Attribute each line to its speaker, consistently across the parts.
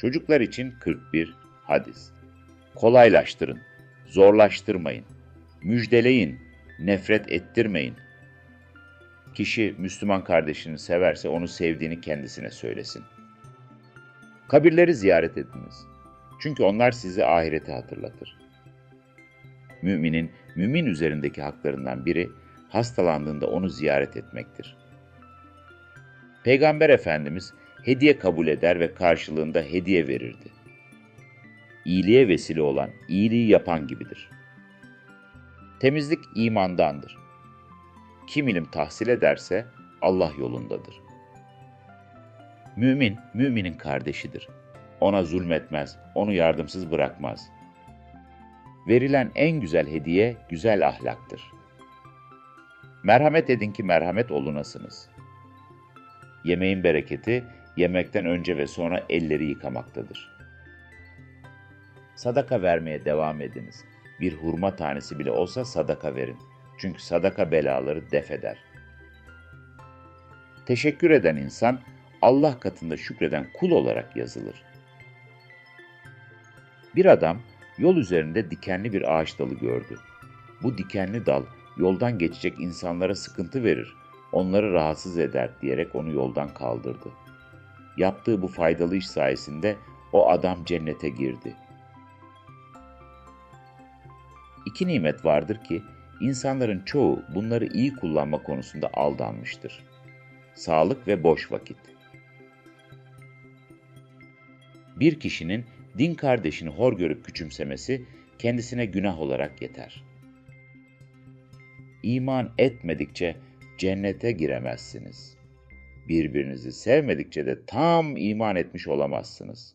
Speaker 1: Çocuklar için 41 hadis. Kolaylaştırın, zorlaştırmayın, müjdeleyin, nefret ettirmeyin. Kişi Müslüman kardeşini severse onu sevdiğini kendisine söylesin. Kabirleri ziyaret ediniz. Çünkü onlar sizi ahireti hatırlatır. Müminin mümin üzerindeki haklarından biri hastalandığında onu ziyaret etmektir. Peygamber Efendimiz hediye kabul eder ve karşılığında hediye verirdi. İyiliğe vesile olan, iyiliği yapan gibidir. Temizlik imandandır. Kim ilim tahsil ederse Allah yolundadır. Mümin, müminin kardeşidir. Ona zulmetmez, onu yardımsız bırakmaz. Verilen en güzel hediye güzel ahlaktır. Merhamet edin ki merhamet olunasınız. Yemeğin bereketi yemekten önce ve sonra elleri yıkamaktadır. Sadaka vermeye devam ediniz. Bir hurma tanesi bile olsa sadaka verin. Çünkü sadaka belaları def eder. Teşekkür eden insan Allah katında şükreden kul olarak yazılır. Bir adam yol üzerinde dikenli bir ağaç dalı gördü. Bu dikenli dal yoldan geçecek insanlara sıkıntı verir, onları rahatsız eder diyerek onu yoldan kaldırdı. Yaptığı bu faydalı iş sayesinde o adam cennete girdi. İki nimet vardır ki insanların çoğu bunları iyi kullanma konusunda aldanmıştır. Sağlık ve boş vakit. Bir kişinin din kardeşini hor görüp küçümsemesi kendisine günah olarak yeter. İman etmedikçe cennete giremezsiniz. Birbirinizi sevmedikçe de tam iman etmiş olamazsınız.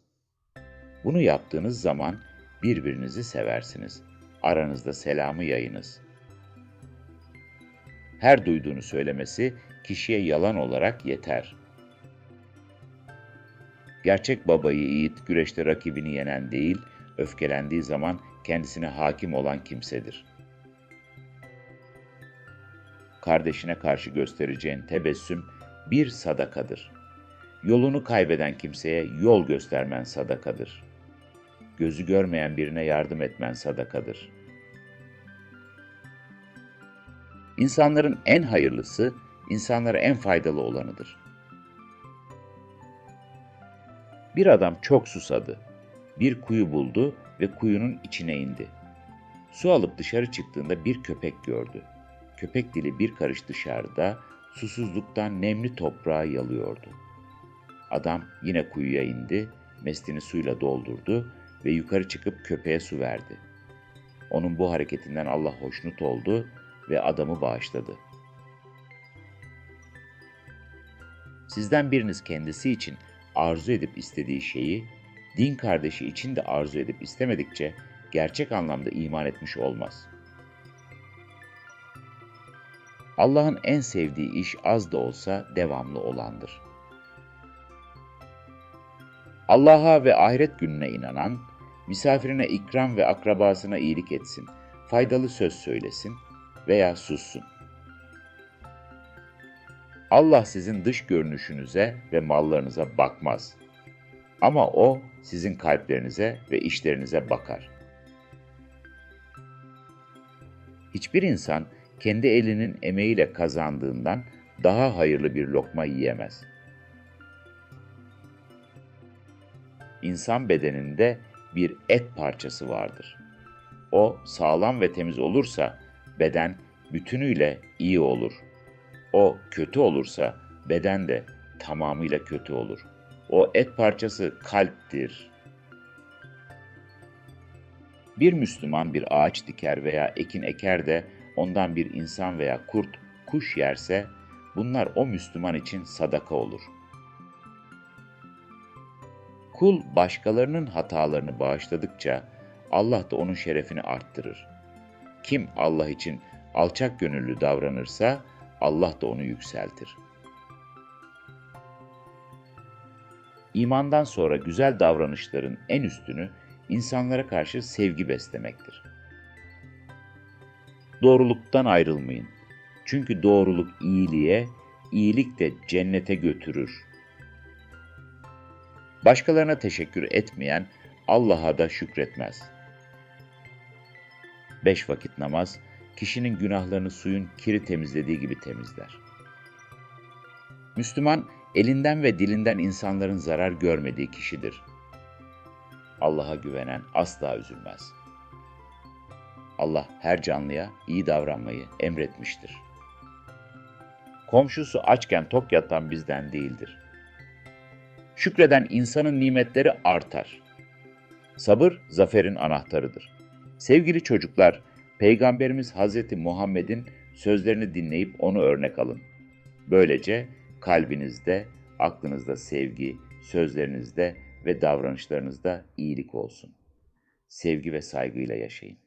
Speaker 1: Bunu yaptığınız zaman birbirinizi seversiniz. Aranızda selamı yayınız. Her duyduğunu söylemesi kişiye yalan olarak yeter. Gerçek babayı yiğit güreşte rakibini yenen değil, öfkelendiği zaman kendisine hakim olan kimsedir. Kardeşine karşı göstereceğin tebessüm bir sadakadır. Yolunu kaybeden kimseye yol göstermen sadakadır. Gözü görmeyen birine yardım etmen sadakadır. İnsanların en hayırlısı, insanlara en faydalı olanıdır. Bir adam çok susadı. Bir kuyu buldu ve kuyunun içine indi. Su alıp dışarı çıktığında bir köpek gördü. Köpek dili bir karış dışarıda, susuzluktan nemli toprağı yalıyordu. Adam yine kuyuya indi, mestini suyla doldurdu ve yukarı çıkıp köpeğe su verdi. Onun bu hareketinden Allah hoşnut oldu ve adamı bağışladı. Sizden biriniz kendisi için arzu edip istediği şeyi, din kardeşi için de arzu edip istemedikçe gerçek anlamda iman etmiş olmaz. Allah'ın en sevdiği iş az da olsa devamlı olandır. Allah'a ve ahiret gününe inanan, misafirine ikram ve akrabasına iyilik etsin, faydalı söz söylesin veya sussun. Allah sizin dış görünüşünüze ve mallarınıza bakmaz. Ama O sizin kalplerinize ve işlerinize bakar. Hiçbir insan kendi elinin emeğiyle kazandığından daha hayırlı bir lokma yiyemez. İnsan bedeninde bir et parçası vardır. O sağlam ve temiz olursa beden bütünüyle iyi olur. O kötü olursa beden de tamamıyla kötü olur. O et parçası kalptir. Bir Müslüman bir ağaç diker veya ekin eker de ondan bir insan veya kurt, kuş yerse bunlar o Müslüman için sadaka olur. Kul başkalarının hatalarını bağışladıkça Allah da onun şerefini arttırır. Kim Allah için alçak gönüllü davranırsa Allah da onu yükseltir. İmandan sonra güzel davranışların en üstünü insanlara karşı sevgi beslemektir. Doğruluktan ayrılmayın. Çünkü doğruluk iyiliğe, iyilik de cennete götürür. Başkalarına teşekkür etmeyen Allah'a da şükretmez. Beş vakit namaz, kişinin günahlarını suyun kiri temizlediği gibi temizler. Müslüman, elinden ve dilinden insanların zarar görmediği kişidir. Allah'a güvenen asla üzülmez. Allah her canlıya iyi davranmayı emretmiştir. Komşusu açken tok yatan bizden değildir. Şükreden insanın nimetleri artar. Sabır zaferin anahtarıdır. Sevgili çocuklar, Peygamberimiz Hz. Muhammed'in sözlerini dinleyip onu örnek alın. Böylece kalbinizde, aklınızda sevgi, sözlerinizde ve davranışlarınızda iyilik olsun. Sevgi ve saygıyla yaşayın.